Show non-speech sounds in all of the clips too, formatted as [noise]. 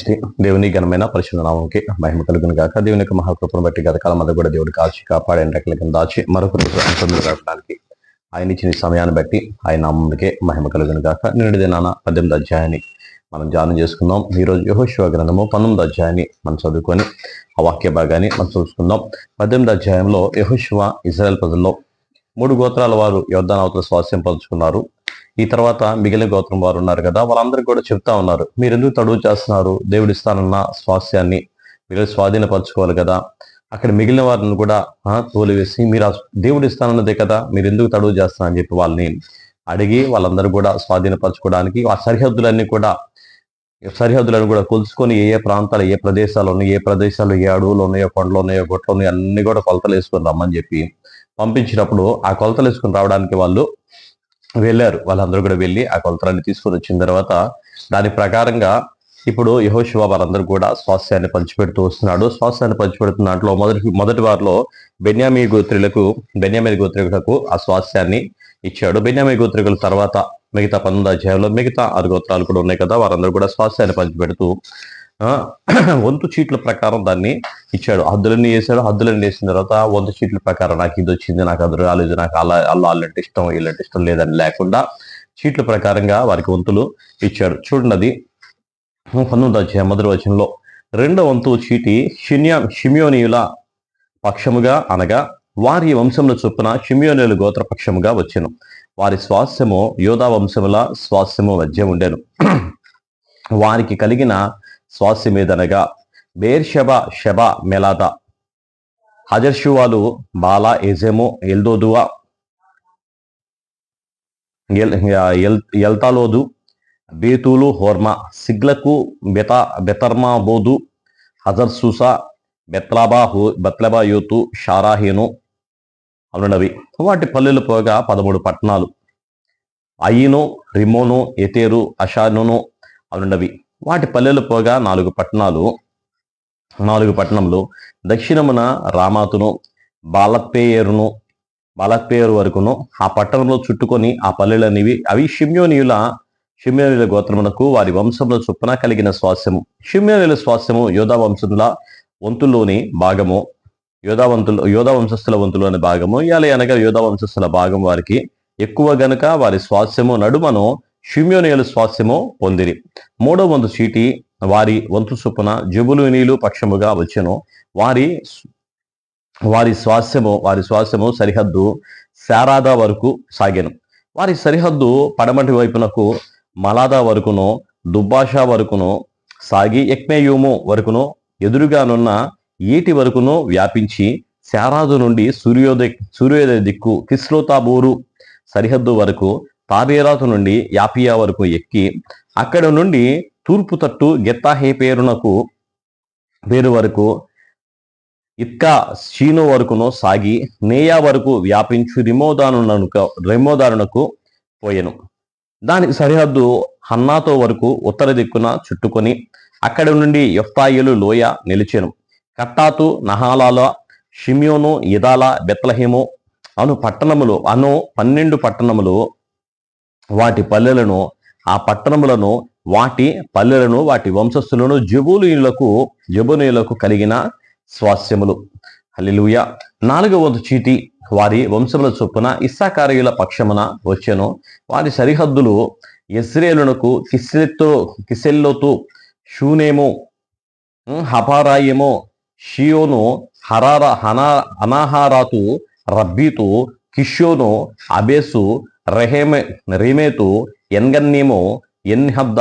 మంచిది దేవుని ఘనమైన పరిశుద్ధ నామంకి మహిమ కలుగును గాక. దేవుని యొక్క మహాకృపను బట్టి గత కాలం అంతా కూడా దేవుడు కాల్చి కాపాడే రెక్కల కింద దాచి మరొక రోజు గడపడానికి ఆయన ఇచ్చిన సమయాన్ని బట్టి ఆయన నామంకే మహిమ కలుగును గాక. నిన్నటి దినాన పద్దెనిమిది అధ్యాయాన్ని మనం ధ్యానం చేసుకుందాం. ఈ రోజు యహోశివ గ్రంథము పంతొమ్మిది అధ్యాయాన్ని మనం చదువుకొని ఆ వాక్య భాగాన్ని మనం చూసుకుందాం. పద్దెనిమిది అధ్యాయంలో యహోశివ ఇజ్రాయెల్ ప్రజల్లో మూడు గోత్రాల వారు యోద్ధానవతల స్వాస్యం పంచుకున్నారు. ఈ తర్వాత మిగిలిన గోత్రం వారు ఉన్నారు కదా వాళ్ళందరికీ కూడా చెప్తా ఉన్నారు. మీరు ఎందుకు తడువు చేస్తున్నారు? దేవుడు ఇస్తానన్న స్వాస్యాన్ని మీరు స్వాధీనపరచుకోవాలి కదా. అక్కడ మిగిలిన వారిని కూడా తోలివేసి మీరు దేవుడు ఇస్తానన్నదే కదా మీరు ఎందుకు తడువు చేస్తున్నారని చెప్పి వాళ్ళని అడిగి వాళ్ళందరూ కూడా స్వాధీనపరచుకోవడానికి ఆ సరిహద్దులన్నీ కూడా సరిహద్దులను కూడా కొలుసుకొని ఏ ఏ ప్రాంతాలు ఏ ప్రదేశాలు ఉన్నాయి ఏ ప్రదేశాలు ఏ అడవులు ఉన్నాయో కొండలు ఉన్నాయో గొట్టలు ఉన్నాయో అన్ని కూడా కొలతలు వేసుకొని రమ్మని చెప్పి పంపించినప్పుడు ఆ కొలతలు వేసుకొని రావడానికి వాళ్ళు వెళ్ళారు. వాళ్ళందరూ కూడా వెళ్ళి ఆ కొలతలన్నీ తీసుకొని వచ్చిన తర్వాత దాని ప్రకారంగా ఇప్పుడు యహోశివ వారందరూ కూడా స్వాస్థ్యాన్ని పంచిపెడుతూ వస్తున్నాడు. స్వాస్థ్యాన్ని పంచిపెడుతున్న దాంట్లో మొదటి మొదటి వారిలో బెన్యామీ గోత్రులకు బెన్యామీ గోత్రికులకు ఆ స్వాస్థ్యాన్ని ఇచ్చాడు. బెన్యామీ గోత్రికుల తర్వాత మిగతా పంతొమ్మిది అధ్యాయంలో మిగతా ఆరు గోత్రాలు కూడా ఉన్నాయి కదా వారందరూ కూడా స్వాస్థ్యాన్ని పంచిపెడుతూ [clears throat] వంతు చీట్ల ప్రకారం దాన్ని ఇచ్చాడు. హద్దులన్నీ వేసాడు హద్దులన్నీ వేసిన తర్వాత వంతు చీట్ల ప్రకారం నాకు ఇది వచ్చింది నాకు అది రాలేదు నాకు అలా అలా వాళ్ళంటే ఇష్టం వీళ్ళంటే ఇష్టం లేదని లేకుండా చీట్ల ప్రకారంగా వారికి వంతులు ఇచ్చాడు. చూడండి అది. పంతొమ్మిది వచ్చే మొదటి వచనంలో రెండో వంతు చీటి షిన్యా షిమియోనియుల పక్షముగా అనగా వారి వంశముల చొప్పున షిమియోనియుల గోత్ర పక్షముగా వచ్చాను. వారి స్వాస్యము యోధా వంశముల స్వాస్యము మధ్య ఉండేను. [clears throat] వారికి కలిగిన స్వాస్థ్యం ఏదనగా బేర్షబ షబ మెలాద. హజర్షువాలు బాలా ఎజెము ఎల్దోదువా ఎల్ ఎల్తాలోదు బేతులు హోర్మా సిగ్లకు బెత బెతర్మాబోదు హజర్ సూసా బెత్లాబా హో బెత్లబా యోతు షారాహీను అనున్నవి వాటి పల్లెలు పోగా పదమూడు పట్టణాలు. అయిను రిమోను ఎతేరు అషానును అనున్నవి వాటి పల్లెలు పోగా నాలుగు పట్టణాలు. నాలుగు పట్టణములు. దక్షిణమున రామాతును బాలత్పేయరును బాలత్పేయరు వరకును ఆ పట్టణంలో చుట్టుకొని ఆ పల్లెలనివి అవి షిమ్యోనియుల షిమ్యోనియుల గోత్రమునకు వారి వంశముల చొప్పున కలిగిన స్వాస్యము. షిమ్యోనియుల స్వాస్యము యోధా వంశముల వంతుల్లోని భాగము. యోధా వంతులు యోధా వంశస్థుల వంతులోని భాగము. ఇలా అనగా యోధా వంశస్థుల భాగం వారికి. ఎక్కువ గనుక వారి స్వాస్యము నడుమను షిమ్యోనియుల స్వాస్థ్యము పొందిరి. మూడో వంతు చీటి వారి వంతు చొప్పున జబులునీలు పక్షముగా వచ్చెను. వారి వారి స్వాస్థ్యము వారి స్వాస్యము సరిహద్దు శారాదా వరకు సాగెను. వారి సరిహద్దు పడమటి వైపునకు మలాదా వరకును దుబ్బాషా వరకును సాగి ఎక్మేయూము వరకును ఎదురుగానున్న ఈటి వరకును వ్యాపించి శారాదు నుండి సూర్యోదయ సూర్యోదయ దిక్కు కిస్లోతాబూరు సరిహద్దు వరకు తాబేరాతు నుండి యాపియా వరకు ఎక్కి అక్కడ నుండి తూర్పు తట్టు గెత్తాహే పేరునకు పేరు వరకు ఇత్కా షీను వరకును సాగి నేయా వరకు వ్యాపించు రిమోదానునకు రిమోదారునకు పోయెను. దానికి సరిహద్దు హన్నాతో వరకు ఉత్తర దిక్కున చుట్టుకొని అక్కడి నుండి యొఫ్తాయిలు లోయ నిలిచెను. కట్టాతు నహాలాల షిమ్యోను ఇదాల బెత్లహేము అను పట్టణములు అను పన్నెండు పట్టణములు వాటి పల్లెలను ఆ పట్టణములను వాటి పల్లెలను వాటి వంశస్థులను జబూలీయులకు జబునీయులకు కలిగిన స్వాస్యములు. హల్లెలూయ. నాలుగవ చీటి వారి వంశముల చొప్పున ఇస్సాకారయుల పక్షమున వచ్చెను. వారి సరిహద్దులు ఎస్రేలునకు కిసెల్తో కిసెల్లోతు షూనేము హపారాయము షియోను హరార హనా అనాహారాతు రబ్బీతు కిషోను అబేసు రెహేమె రేమేతు ఎన్గన్నీము ఎన్హద్ద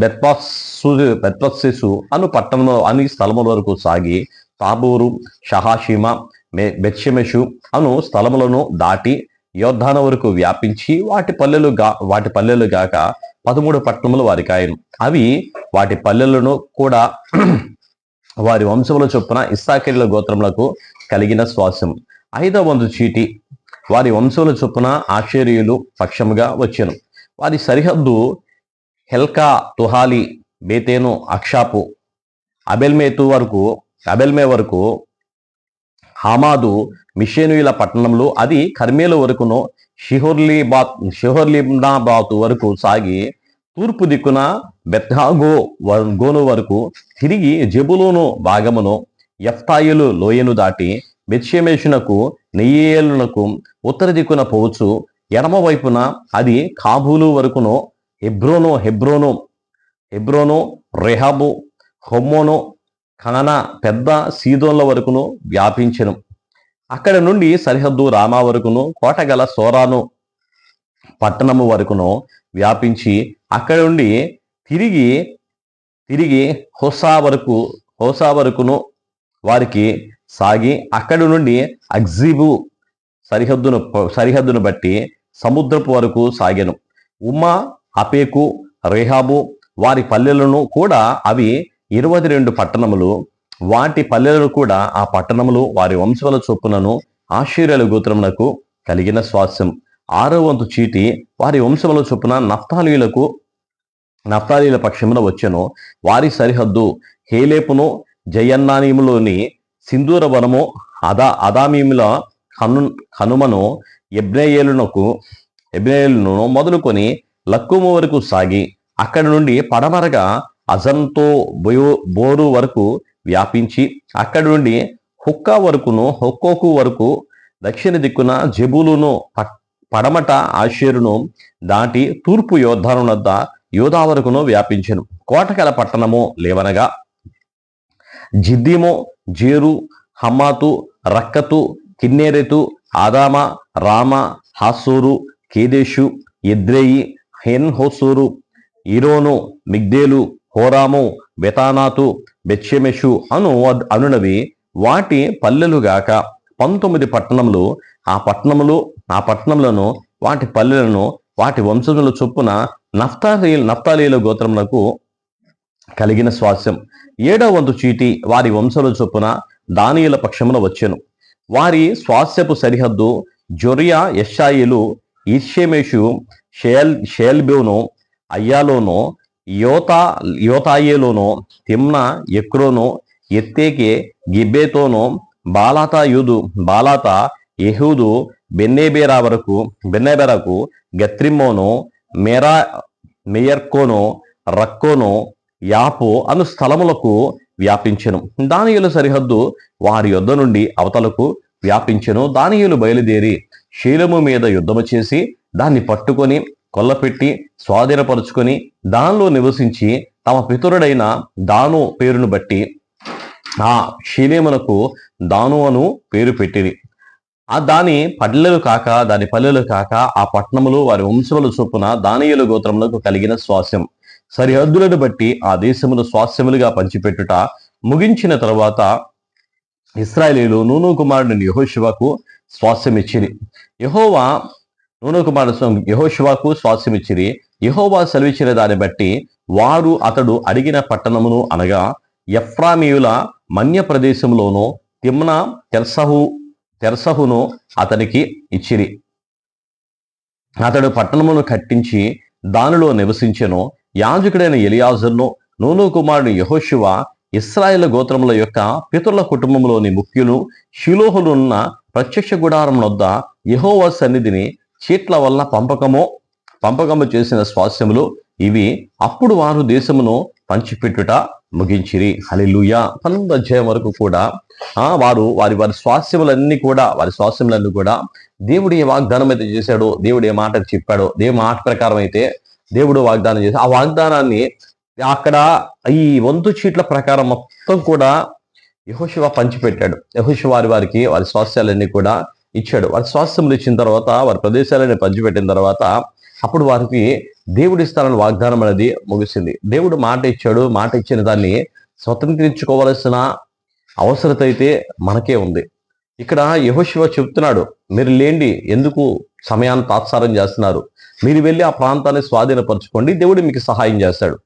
బెత్పస్సు బెత్పస్సెసు అను పట్టణంలో అని స్థలముల వరకు సాగి తాబూరు షహాషీమ మె- బెత్షెమెషు అను స్థలములను దాటి యోద్ధాన వరకు వ్యాపించి వాటి పల్లెలు గా వాటి పల్లెలు గాక పదమూడు పట్టణములు వారికి ఆయన అవి వాటి పల్లెలను కూడా వారి వంశముల చొప్పున ఇస్సాకిరుల గోత్రములకు కలిగిన శ్వాసం ఐదవ వంతు చీటి వారి వంశముల చొప్పున ఆశ్చర్యులు పక్షముగా వచ్చెను. వారి సరిహద్దు హెల్కా తుహాలి బేతేను అక్షాపు అబెల్మేతు వరకు అబెల్మే వరకు హామాదు మిషేనుయుల పట్టణంలో అది కర్మేలు వరకును షిహోర్లీబాత్ షిహోర్లీబాతు వరకు సాగి తూర్పు దిక్కున బెత్హాగో గోను వరకు తిరిగి జబులోను భాగమును ఎఫ్తాయిలు లోయను దాటి బెత్షెమేషునకు నెయ్యేలునకు ఉత్తర దిక్కున పోవచ్చు. ఎడమ వైపున అది కాబూలు వరకును హెబ్రోను హెబ్రోను హెబ్రోను రెహాబు హొమ్మోను కనన పెద్ద సీదోన్ల వరకును వ్యాపించను. అక్కడ నుండి సరిహద్దు రామా వరకును కోటగల సోరాను పట్టణము వరకును వ్యాపించి అక్కడ నుండి తిరిగి తిరిగి హోసా వరకు హోసా వరకును వారికి సాగి అక్కడి నుండి అగ్జీబు సరిహద్దును సరిహద్దును బట్టి సముద్రపు వరకు సాగెను. ఉమా అపేకు రేహాబు వారి పల్లెలను కూడా అవి ఇరవై రెండు పట్టణములు వాటి పల్లెలను కూడా ఆ పట్టణములు వారి వంశముల చొప్పునను ఆశ్చర్యాల గోత్రమునకు కలిగిన స్వాస్యం. ఆరో వంతు చీటి వారి వంశముల చొప్పున నఫ్తాలీలకు నఫ్తాలీల పక్షమున వచ్చెను. వారి సరిహద్దు హేలేపును జయన్నానీములోని సింధూర వనము అదా అదామీముల కను కనుమను ఎబ్నేయేలునకు ఎబ్నేయేలును మొదలుకొని లక్కుము వరకు సాగి అక్కడి నుండి పడమరగా అజంతో బోయో బోరు వరకు వ్యాపించి అక్కడి నుండి హుక్కా వరకును హొక్కోకు వరకు దక్షిణ దిక్కున జబులును పడమట ఆషేరును దాటి తూర్పు యోధాను వద్ద యోధా వరకును వ్యాపించను. కోటకల పట్టణము లేవనగా జిద్దిము జేరు హమ్మాతు రక్కతు కిన్నెరెతు ఆదామ రామ హాసూరు కేదేశు ఎద్రేయి హెన్ హోసూరు ఇరోను మిగ్దేలు హోరాము బెతానాతు బెత్షెమెషు అను అనునవి వాటి పల్లెలుగాక పంతొమ్మిది పట్టణములు ఆ పట్టణములు ఆ పట్టణములను వాటి పల్లెలను వాటి వంశముల చొప్పున నఫ్తాలీ నఫ్తాలీల గోత్రములకు కలిగిన స్వాస్యం. ఏడవ వంతు చీటి వారి వంశల చొప్పున దానియుల పక్షమున వచ్చెను. వారి స్వాస్యపు సరిహద్దు జొరియా యషాయిలు ఈర్షేమేషు షేల్ షేల్బోను అయ్యాలోను యోతా యోతాయేలోను తిమ్న ఎక్రోను ఎత్తేకే గిబ్బేతోను బాలాత యూదు బాలాత యెహూదు బెన్నేబేరా వరకు బెన్నేబేరాకు గత్రిమ్మోను మేరా మేయర్కోను రక్కోను యాపు అను స్థలములకు వ్యాపించెను. దానియుల సరిహద్దు వారి యొద్ద నుండి అవతలకు వ్యాపించెను. దానియులు బయలుదేరి శీలము మీద యుద్ధము చేసి దాన్ని పట్టుకొని కొల్లపెట్టి స్వాధీనపరుచుకొని దానిలో నివసించి తమ పితరుడైన దాను పేరును బట్టి ఆ శీలేమునకు దాను అను పేరు పెట్టిరి. ఆ దాని పల్లెలు కాక దాని పల్లెలు కాక ఆ పట్టణములు వారి వంశముల చొప్పున దానియుల గోత్రములకు కలిగిన స్వాస్యం. సరిహద్దులను బట్టి ఆ దేశమును స్వాస్యములుగా పంచిపెట్టుట ముగించిన తరువాత ఇస్రాయేలీలు నూను కుమారుడు యహోశివకు స్వాస్యం యహోవా నూను కుమారుడు యహోశివకు స్వాస్యమిచ్చిరి. యహోవా సెలవిచ్చిన దాన్ని బట్టి వారు అతడు అడిగిన పట్టణమును అనగా ఎఫ్రామీయుల మన్య ప్రదేశంలోనూ తిమ్న తెర్సహు తెర్సహును అతనికి ఇచ్చిరి. అతడు పట్టణమును కట్టించి దానిలో నివసించెను. యాజకుడైన ఎలియాజర్ను నూను కుమారుడు యహోశివ ఇస్రాయేల్ గోత్రముల యొక్క పితరుల కుటుంబంలోని ముఖ్యులు షిలోహులున్న ప్రత్యక్ష గుడారం వద్ద యహోవ సన్నిధిని చీట్ల వల్ల పంపకము పంపకము చేసిన స్వాస్యములు ఇవి అప్పుడు వారు దేశమును పంచిపెట్టుట ముగించిరి. హలిలుయ పన్నెండు అధ్యాయం వరకు కూడా ఆ వారు వారి వారి స్వాస్యములన్నీ కూడా వారి స్వాస్యములన్నీ కూడా దేవుడు ఏ వాగ్దానం అయితే చేశాడో దేవుడు ఏ మాట చెప్పాడో. దేవుడి మాట ప్రకారం అయితే దేవుడు వాగ్దానం చేసి ఆ వాగ్దానాన్ని అక్కడ ఈ వంతు చీట్ల ప్రకారం మొత్తం కూడా యహోశివ పంచిపెట్టాడు. యహోశివ వారి వారికి వారి స్వాస్థ్యాలన్నీ కూడా ఇచ్చాడు. వారి స్వాస్థ్యములు ఇచ్చిన తర్వాత వారి ప్రదేశాలని పంచిపెట్టిన తర్వాత అప్పుడు వారికి దేవుడి ఇస్తానని వాగ్దానం అనేది ముగిసింది. దేవుడు మాట ఇచ్చాడు. మాట ఇచ్చిన దాన్ని స్వతంత్రించుకోవలసిన అవసరత అయితే మనకే ఉంది. ఇక్కడ యహోశివ చెప్తున్నాడు మీరు లేండి ఎందుకు సమయాన్ని తాత్సారం చేస్తున్నారు? మీరు వెళ్ళి ఆ ప్రాంతాన్ని స్వాధీనపరచుకోండి. దేవుడు మీకు సహాయం చేస్తాడు.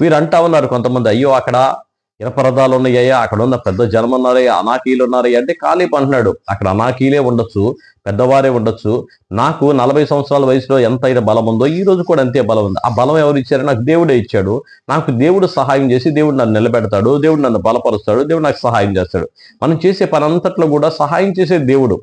మీరు అంటా ఉన్నారు కొంతమంది అయ్యో అక్కడ ఇనపరదాలు ఉన్నాయ్యా అక్కడ ఉన్న పెద్ద జనం ఉన్నారయ్యా అనాకీలు ఉన్నారయ్యా అంటే కాలేపు అంటున్నాడు అక్కడ అనాకీలే ఉండొచ్చు పెద్దవారే ఉండొచ్చు. నాకు నలభై సంవత్సరాల వయసులో ఎంత అయితే బలం ఉందో ఈ రోజు కూడా అంతే బలం ఉంది. ఆ బలం ఎవరు ఇచ్చారు? నాకు దేవుడే ఇచ్చాడు. నాకు దేవుడు సహాయం చేసి దేవుడు నన్ను నిలబెడతాడు దేవుడు నన్ను బలపరుస్తాడు దేవుడు నాకు సహాయం చేస్తాడు. మనం చేసే పని అంతట్లో కూడా సహాయం చేసే దేవుడు.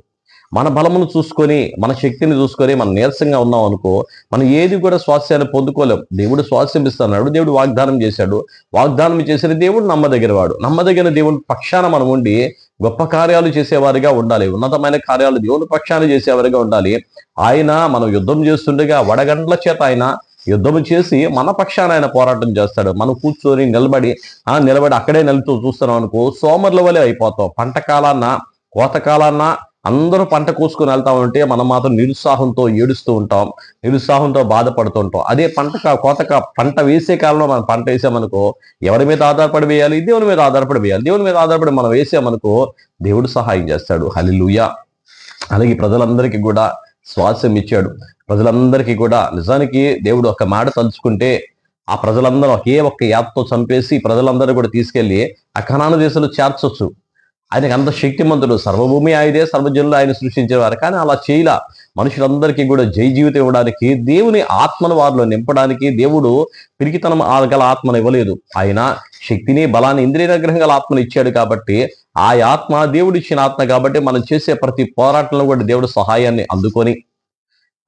మన బలమును చూసుకొని మన శక్తిని చూసుకొని మనం నీరసంగా ఉన్నాం అనుకో మనం ఏది కూడా స్వాస్థ్యాన్ని పొందుకోలేం. దేవుడు స్వాస్థ్యం ఇస్తున్నాడు దేవుడు వాగ్దానం చేశాడు. వాగ్దానం చేసిన దేవుడు నమ్మదగిన వాడు నమ్మదగిన దేవుని పక్షాన మనం ఉండి గొప్ప కార్యాలు చేసేవారిగా ఉండాలి. ఉన్నతమైన కార్యాలు దేవుని పక్షాన చేసేవారిగా ఉండాలి. ఆయన మనం యుద్ధం చేస్తుండగా వడగండ్ల చేత ఆయన యుద్ధం చేసి మన పక్షాన ఆయన పోరాటం చేస్తాడు. మనం కూర్చొని నిలబడి ఆ నిలబడి అక్కడే నిలుతూ చూస్తున్నాం అనుకో సోమర్ల వలె అయిపోతాం. పంట కాలాన్న కోత కాలాన్న అందరూ పంట కోసుకొని వెళ్తా ఉంటే మనం మాత్రం నిరుత్సాహంతో ఏడుస్తూ ఉంటాం నిరుత్సాహంతో బాధపడుతూ ఉంటాం. అదే పంట కోత పంట వేసే కాలంలో మనం పంట వేసామనుకో ఎవరి మీద ఆధారపడి వేయాలి? దేవుని మీద ఆధారపడి వేయాలి. దేవుని మీద ఆధారపడి మనం వేసామనుకో దేవుడు సహాయం చేస్తాడు. హలిలుయ అలాగే ప్రజలందరికీ కూడా స్వాస్యం ఇచ్చాడు. ప్రజలందరికీ కూడా నిజానికి దేవుడు ఒక మాట తలుచుకుంటే ఆ ప్రజలందరూ ఒకే ఒక్క యాప్తో చంపేసి ప్రజలందరూ కూడా తీసుకెళ్ళి ఆ దేశంలో చేర్చొచ్చు. ఆయనకు అంత శక్తిమంతుడు సర్వభూమి ఆయదే సర్వజనులు ఆయన సృష్టించేవారు. కానీ అలా చేయలా. మనుషులందరికీ కూడా జై జీవితం ఇవ్వడానికి దేవుని ఆత్మను వారిలో నింపడానికి దేవుడు పిరికితనం ఆ గల ఆత్మను ఇవ్వలేదు. ఆయన శక్తిని బలాన్ని ఇంద్రియ నిగ్రహం గల ఆత్మను ఇచ్చాడు కాబట్టి ఆ ఆత్మ దేవుడు ఇచ్చిన ఆత్మ కాబట్టి మనం చేసే ప్రతి పోరాటంలో కూడా దేవుడు సహాయాన్ని అందుకొని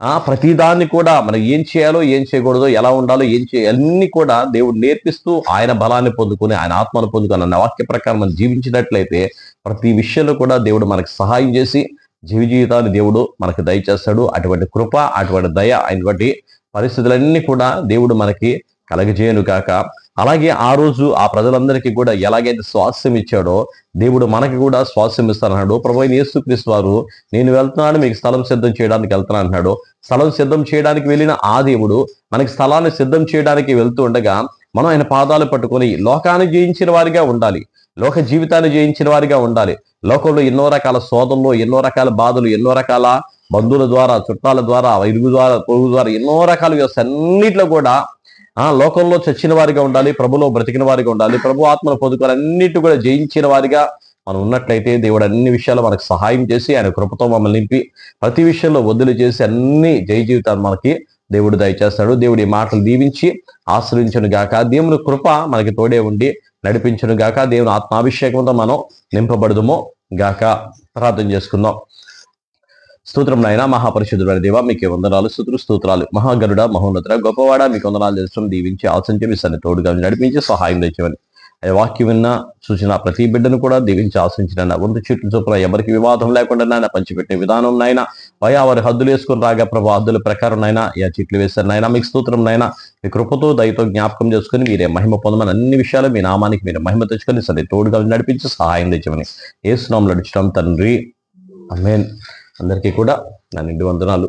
ప్రతిదాన్ని కూడా మనం ఏం చేయాలో ఏం చేయకూడదో ఎలా ఉండాలో ఏం చేయాలి అన్ని కూడా దేవుడు నేర్పిస్తూ ఆయన బలాన్ని పొందుకొని ఆయన ఆత్మను పొందుకొని అన్న వాక్య ప్రకారం మనం జీవించినట్లయితే ప్రతి విషయంలో కూడా దేవుడు మనకి సహాయం చేసి జీవ జీవితాన్ని దేవుడు మనకు దయచేస్తాడు. అటువంటి కృప అటువంటి దయ అటువంటి పరిస్థితులన్నీ కూడా దేవుడు మనకి కలగజేయను కాక అలాగే ఆ రోజు ఆ ప్రజలందరికీ కూడా ఎలాగైతే స్వాస్థ్యం ఇచ్చాడో దేవుడు మనకి కూడా స్వాస్థ్యం ఇస్తానన్నాడు ప్రభు యేసుక్రీస్తు వారు నేను వెళ్తున్నాను మీకు స్థలం సిద్ధం చేయడానికి వెళ్తున్నాను అంటున్నాడు స్థలం సిద్ధం చేయడానికి వెళ్ళిన ఆ దేవుడు మనకి స్థలాన్ని సిద్ధం చేయడానికి వెళ్తూ ఉండగా మనం ఆయన పాదాలు పట్టుకొని లోకాన్ని జయించిన వారిగా ఉండాలి. లోక జీవితాన్ని జయించిన వారిగా ఉండాలి. లోకంలో ఎన్నో రకాల శోధనలు ఎన్నో రకాల బాధలు ఎన్నో రకాల బంధువుల ద్వారా చుట్టాల ద్వారా ఇరుగు ద్వారా పొరుగు ద్వారా ఎన్నో రకాల వ్యవస్థ అన్నిట్లో కూడా ఆ లోకంలో చచ్చిన వారిగా ఉండాలి ప్రభులో బ్రతికిన వారిగా ఉండాలి ప్రభు ఆత్మను పొందుకొని అన్నిటి కూడా జయించిన వారిగా మనం ఉన్నట్లయితే దేవుడు అన్ని విషయాలు మనకు సహాయం చేసి ఆయన కృపతో మమ్మల్ని నింపి ప్రతి విషయంలో వదిలి చేసి అన్ని జయ జీవితాలు మనకి దేవుడు దయచేస్తాడు. దేవుడి మాటలు దీవించి ఆశ్రయించను గాక. దేవుని కృప మనకి తోడే ఉండి నడిపించను గాక. దేవుని ఆత్మాభిషేకంతో మనం నింపబడదుమో గాక. ప్రార్థన చేసుకుందాం. స్తోత్రం నాయన మహాపరిశుద్ధుడైన దేవ మీకు వందనాలు స్తోత్ర స్తోత్రాలు. మహాగరుడ మహోన్నతుడ గొప్పవాడ మీకు వందనాలు తెలుసు దీవించి ఆశించి మీ సన్ని తోడుగా నడిపించి సహాయం తెచ్చమని. వాక్యం విన్న సూచన ప్రతి బిడ్డను కూడా దీవించి ఆశించిన వంద చెట్లు చొప్పున ఎవరికి వివాదం లేకుండా నాయన పంచిపెట్టే విధానం నాయన. వయా వారి హద్దులు వేసుకుని రాగా ప్రభు హద్దుల ప్రకారం నాయన యా చెట్లు వేశారు నాయన. మీకు స్తోత్రం నాయన మీ కృపతో దయతో జ్ఞాపకం చేసుకుని మీరే మహిమ పొందమని అన్ని విషయాలు మీ నామానికి మీరు మహిమ తెచ్చుకొని సరే తోడుగా నడిపించి సహాయం తెచ్చమని. ఏ స్నామం నడిచడం తండ్రి. అమేన్ అందరికీ కూడా నా నిండు వందనాలు.